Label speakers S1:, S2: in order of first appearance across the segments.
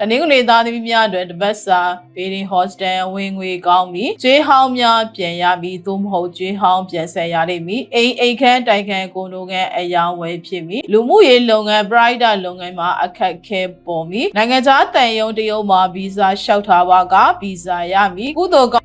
S1: တနင်္ဂနွေသားသမီးများအတွက်တပတ်စာဘေးရင်ဟော့စတန်ဝင်ငွေကောင်းပြီးကျွေးဟောင်းများပြန်ရပြီးသို့မဟုတ်ကျွေးဟောင်းပြန်ဆက်ရလိမ့်မည်အိမ်အိမ်ခန်းတိုင်ခန်းကိုလိုခန်းအယောင်ဝယ်ဖြစ်မည်လူမှုရေးလုပ်ငန်း brighter လုပ်ငန်းမှာအခက်ခဲပေါ်မည်နိုင်ငံခြားတန်ယုံတရုတ်မှာဗီဇာလျှောက်ထားပါကဗီဇာရမည်ကုသိုလ်ကော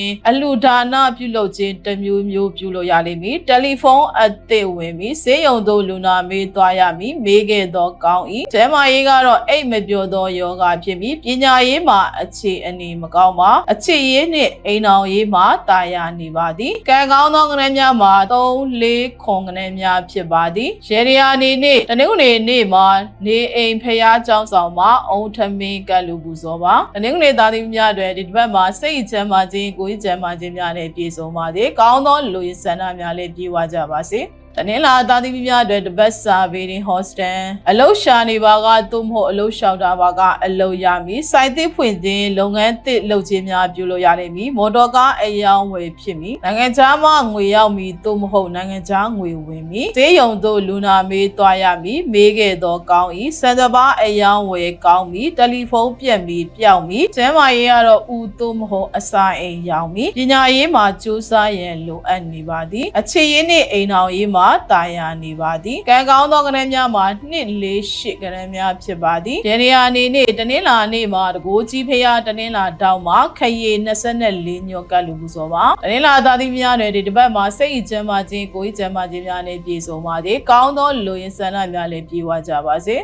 S1: င်းအလူဒါနပြုလုပ်ခြင်းတစ်မျိုးမျိုးပြုလို့ရလိမ့်မည်တယ်လီဖုန်းအသစ်ဝင်ပြီးဈေးရုံသို့လူနာမေးသွားရမည်မေးခဲ့သောကောင်း၏ကျဲမာရေးကတော့အိတ်မပြောသောယောဂဖြစ်ပြီးပညာရေးမှာအခြေအနေမကောင်းပါအခြေရေးနှင့်အိမ်အောင်ရေးမှာတာယာနေပါသည်ကံကောင်းသောကနေ့များမှာ3 4ခွန်ကနေ့များဖြစ်ပါသည်ရေရီယာနေနေ့တနင်္ဂနွေနေ့မှာနေအိမ်ဖျားကျောင်းဆောင်မှာအုံထမင်းကလူပူဇော်ပါတနင်္ဂနွေသားသမီးများတွေဒီတစ်ပတ်မှာစိတ်ချမ်းသာခြင်းကိုယ်ကျမ်းမာခြင်းများနဲ့ပြည့်စုံပါစေကောင်းသောလူရည်ဆန္ဒများလည်းပြည့်ဝကြပါစေ တနင်္လာသားသမီးများအတွက်တပတ်စာဘေးရင်ဟော့စတန်အလုရှာနေပါကသို့မဟုတ်အလုရှောက်တာပါကအလုရမည်စိုက်သစ်ဖွင့်ခြင်းလုပ်ငန်းသစ်လုပ်ခြင်းများပြုလို့ရလိမ့်မည်မော်တော်ကားအယောင်ဝယ်ဖြစ်မည်နိုင်ငံခြားမှငွေရောက်မည်သို့မဟုတ်နိုင်ငံခြားငွေဝင်မည်ဈေးရုံသို့လူနာမေးသွားရမည်မေးခဲ့သောကောင်း၏စံတဘာအယောင်ဝယ်ကောင်းမည်တယ်လီဖုန်းပြက်မည်ပျောက်မည်ကျမ်းမာရေးကတော့ဦးသို့မဟုတ်အစာအိမ်ရောက်မည်ပညာရေးမှာကြိုးစားရန်လိုအပ်နေပါသည်အခြေရေးနှင့်အိမ်အောင်ရေးမှာတာယာနေပါသည်ကံကောင်းသောကနေ့များမှာနှစ်လေးရှစ်ကနေ့များဖြစ်ပါသည်ရန်ရအနေနဲ့တနင်္လာနေ့မှာတကိုးကြီးဖျားတနင်္လာတောက်မှာခရီ24ညော့ကလူပူစောပါတနင်္လာသားသမီးများနဲ့ဒီတစ်ပတ်မှာစိတ်အကျမ်းမာခြင်းကိုယ်အကျမ်းမာခြင်းများနဲ့ပြည့်စုံပါစေကောင်းသောလူရင်းဆန္ဒများလည်းပြည့်ဝကြပါစေ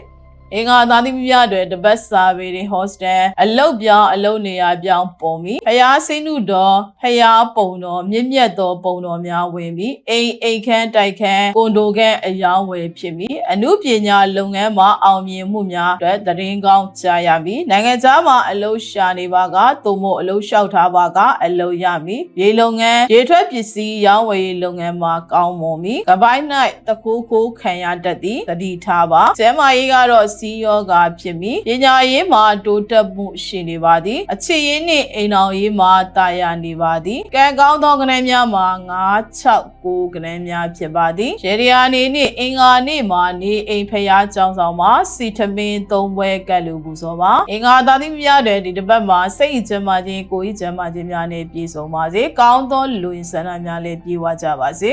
S1: အင်္ဂါသားသမီးများတွေတပတ်စာပေတွေဟော့စတန်အလုတ်ပြောင်းအလုတ်နေရာပြောင်းပုံပြီးဖျားစိမ့်နုတော်ဖျားပုံတော်မြင့်မြတ်သောပုံတော်များဝင်ပြီးအိမ်အိမ်ခန်းတိုက်ခန်းကွန်ဒိုခန်းအယောင်းဝယ်ဖြစ်ပြီးအမှုပညာလုပ်ငန်းမှာအောင်မြင်မှုများအတွက်သတင်းကောင်းကြားရပြီးနိုင်ငံခြားမှာအလုတ်ရှာနေပါကသို့မဟုတ်အလုတ်လျှောက်ထားပါကအလုတ်ရမည်ရေလုပ်ငန်းရေထွက်ပစ္စည်းရောင်းဝယ်ရေးလုပ်ငန်းမှာကောင်းမွန်ပြီးကပိုင်း၌တကူကိုခံရတတ်သည်တတိထားပါကျမ်းမာရေးကတော့စီးယောဂါဖြစ်ပြီးပညာရေးမှာတိုးတက်မှုရှိနေပါသည်အခြေရေးနှင့်အိမ်အောင်ရေးမှာတာယာနေပါသည်ကံကောင်းသောကနေ့များမှာ9 6 9ကနေ့များဖြစ်ပါသည်ရေဒီယာနေနှင့်အင်္ဂါနေ့မှာနေအိမ်ဖျားကျောင်းဆောင်မှာစီထမင်းသုံးပွဲကတ်လူပူစောပါအင်္ဂါသားသမီးများတဲ့ဒီတစ်ပတ်မှာစိတ်ကျမ်းမာခြင်းကိုယ်ကြီးကျမ်းမာခြင်းများနဲ့ပြည့်စုံပါစေကောင်းသောလူရင်းဆန္ဒများလည်းပြည့်ဝကြပါစေ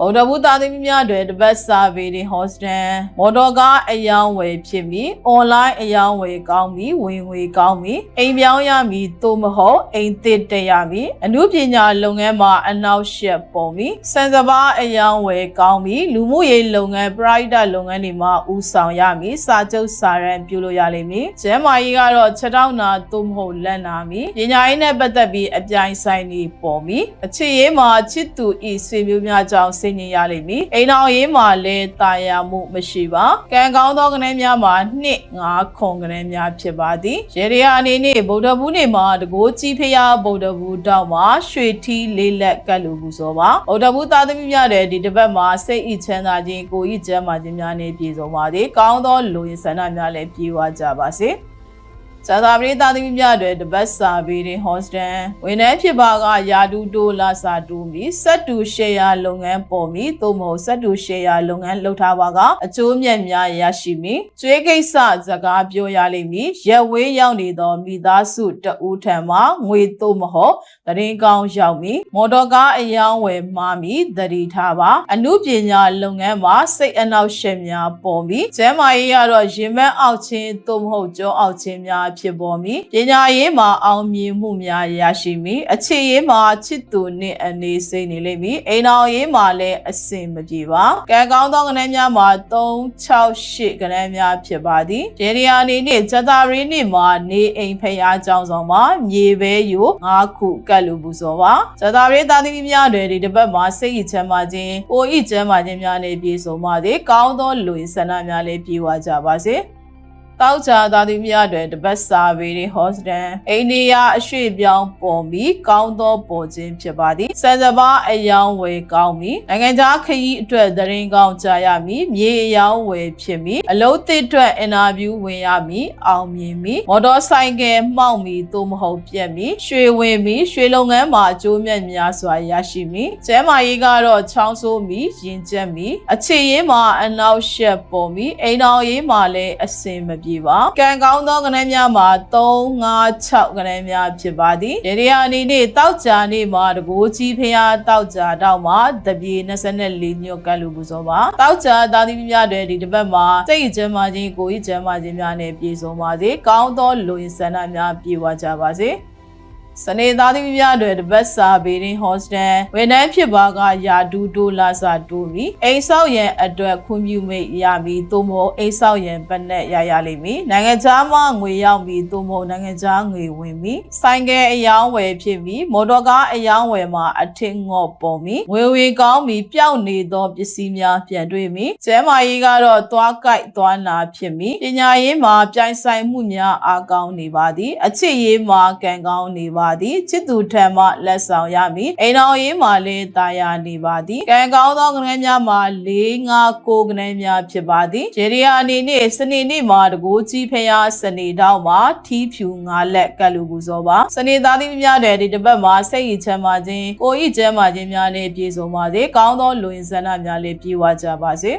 S1: ဗုဒ္ဓဘုသားသမီးများတွေတပတ်စာပေတွေဟော့စတန်မော်တော်ကားအယောင်ဝယ်ဖြစ်ပြီးအွန်လိုင်းအယောင်ဝယ်ကောင်းပြီးဝင်ငွေကောင်းပြီးအိမ်ပြောင်းရမည်သို့မဟုတ်အိမ်သစ်တက်ရမည်အမှုပညာလုပ်ငန်းမှာအနောက်ရှက်ပုံပြီးစံစပါအယောင်ဝယ်ကောင်းပြီးလူမှုရေးလုပ်ငန်း brighter လုပ်ငန်းတွေမှာဦးဆောင်ရမည်စာချုပ်စာရန်ပြုလို့ရလိမ့်မည်ကျမ်းမာရေးကတော့ခြေထောက်နာသို့မဟုတ်လက်နာမည်ပညာရေးနဲ့ပတ်သက်ပြီးအပြိုင်ဆိုင်နေပေါ်မည်အခြေရေးမှာချစ်သူဤဆွေမျိုးများကြောင့်စိတ်ညစ်ရလိမ့်မည်အိမ်အောင်ရေးမှာလည်းတာယာမှုမရှိပါကံကောင်းသောကနေ့များမှာနှစ်9ခွန်ကနေ့များဖြစ်ပါသည်ရေရီယာအနေနဲ့ဗုဒ္ဓဘူးနေမှာတကိုးကြီးဖျားဗုဒ္ဓဘူးတောက်မှာရွှေထီးလေးလက်ကတ်လူဘူးစောပါဗုဒ္ဓဘူးသားသမီးများတဲ့ဒီတစ်ပတ်မှာစိတ်ဤချမ်းသာခြင်းကိုယ်ဤကျမ်းမာခြင်းများနဲ့ပြည့်စုံပါစေကောင်းသောလူရင်းဆန္ဒများလည်းပြည့်ဝကြပါစေ ဇာတာပရိသတ်သမီးများတွေတပတ်စာပေတွေဟော့စတန်ဝန်ထမ်းဖြစ်ပါကယာဒူတိုလာစာတူမီစက်တူရှယ်ယာလုပ်ငန်းပေါ်မီသို့မဟုတ်စက်တူရှယ်ယာလုပ်ငန်းလုပ်ထားပါကအကျိုးမြတ်များရရှိမည်ကျွေးကိစ္စစကားပြောရလိမ့်မည်ရက်ဝေးရောက်နေသောမိသားစုတဦးထံမှငွေသို့မဟုတ်တရင်ကောင်းရောက်မည်မော်တော်ကားအယောင်းဝယ်မှားမည်သတိထားပါအမှုပညာလုပ်ငန်းမှာစိတ်အနှောက်အယှက်များပေါ်မည်ကျမ်းမာရေးကတော့ရင်မက်အောက်ခြင်းသို့မဟုတ်ကြောအောက်ခြင်းများဖြစ်ပေါ်မည်ပညာရေးမှာအောင်မြင်မှုများရရှိမည်အခြေရေးမှာချစ်သူနှင့်အနေစိတ်နေလိမ့်မည်အိမ်တော်ရေးမှာလည်းအဆင်မပြေပါကံကောင်းသောကနေ့များမှာ3 6 8ကနေ့များဖြစ်ပါသည်ရေဒီယာနေနဲ့ဇတာရီနေ့မှာနေအိမ်ဖျားကြောင်းဆောင်မှာမြေပဲယူ9ခုကတ်လူပူစောပါဇတာရီသားသမီးများတွေဒီတစ်ပတ်မှာစိတ်ဤချမ်းသာခြင်းကိုယ်ဤချမ်းသာခြင်းများနဲ့ပြည့်စုံပါစေကောင်းသောလူရင်းဆန္ဒများလည်းပြည့်ဝကြပါစေ တောက်ချာသာသမီများတွင်တပတ်စာပေတွေဟောစတန်အိန္ဒိယအရွှေ့ပြောင်းပေါ်ပြီးကောင်းသောပေါ်ခြင်းဖြစ်ပါသည်စံစပါအယောင်ဝယ်ကောင်းပြီးနိုင်ငံခြားခရီးအတွက်သတင်းကောင်းကြားရမည်မြေအယောင်ဝယ်ဖြစ်မည်အလုံးသစ်အတွက်အင်တာဗျူးဝင်ရမည်အောင်မြင်မည်မော်တော်ဆိုင်ကယ်မှောက်မည်သို့မဟုတ်ပြက်မည်ရွှေဝင်မည်ရွှေလုပ်ငန်းမှာအကျိုးမြတ်များစွာရရှိမည်ကျဲမာရေးကတော့ချောင်းဆိုးမည်ရင်ကျက်မည်အခြေရေးမှာအနောက်ရှက်ပေါ်မည်အိမ်တော်ရေးမှာလည်းအစင်မပြေပြေပါကံကောင်းသောကဏ္ဍများမှာ3 5 6ကဏ္ဍများဖြစ်ပါသည်ဒေရီယာအနေနဲ့တောက်ကြနေ့မှာတကိုးကြီးဖျားတောက်ကြတော့မှာတပြေ24ညွတ်ကတ်လူပူဇော်ပါတောက်ကြသာသီများတွေဒီတစ်ပတ်မှာစိတ်ကျမ်းမာခြင်းကိုယ်ကြီးကျမ်းမာခြင်းများနဲ့ပြည့်စုံပါစေကောင်းသောလူရင်ဆန္ဒများပြေဝကြပါစေ စနေသားသမီးများတွေတပတ်စာဘေးရင်ဟော့စတန်ဝန်ထမ်းဖြစ်ပါကယာဒူဒိုလာစာဒူမီအိမ်ဆောက်ရန်အတွက်ခွင့်ပြုမိတ်ရမည်သို့မဟုတ်အိမ်ဆောက်ရန်ပတ်နဲ့ရရလိမ့်မည်နိုင်ငံခြားမှငွေရောက်မည်သို့မဟုတ်နိုင်ငံခြားငွေဝင်မည်ဆိုင်ကယ်အယောင်းဝယ်ဖြစ်မည်မော်တော်ကားအယောင်းဝယ်မှာအထင်ငေါ့ပေါ်မည်ငွေဝင်ကောင်းမည်ပျောက်နေသောပစ္စည်းများပြန်တွေ့မည်ကျဲမာရေးကတော့သွားကြိုက်သွားနာဖြစ်မည်ပညာရေးမှာပြိုင်ဆိုင်မှုများအားကောင်းနေပါသည်အချစ်ရေးမှာကံကောင်းနေပါသည်ချစ်သူထံမှလက်ဆောင်ရမည်အိမ်တော်ရေးမှာလည်းတာယာနေပါသည်ကံကောင်းသောကဏ္ဍများမှာ၄၅၉ကဏ္ဍများဖြစ်ပါသည်ဂျေရီယာအနေနဲ့စနေနေ့မှာတကိုးကြီးဖျားစနေတောက်မှာထီးဖြူငါလက်ကတ်လူပူဇော်ပါစနေသားသမီးများတဲ့ဒီတစ်ပတ်မှာစိတ်ရည်ချမ်းသာခြင်းကိုယ်ဤချမ်းသာခြင်းများနဲ့ပြည့်စုံပါစေကောင်းသောလူရင်ဆန္ဒများလည်းပြည့်ဝကြပါစေ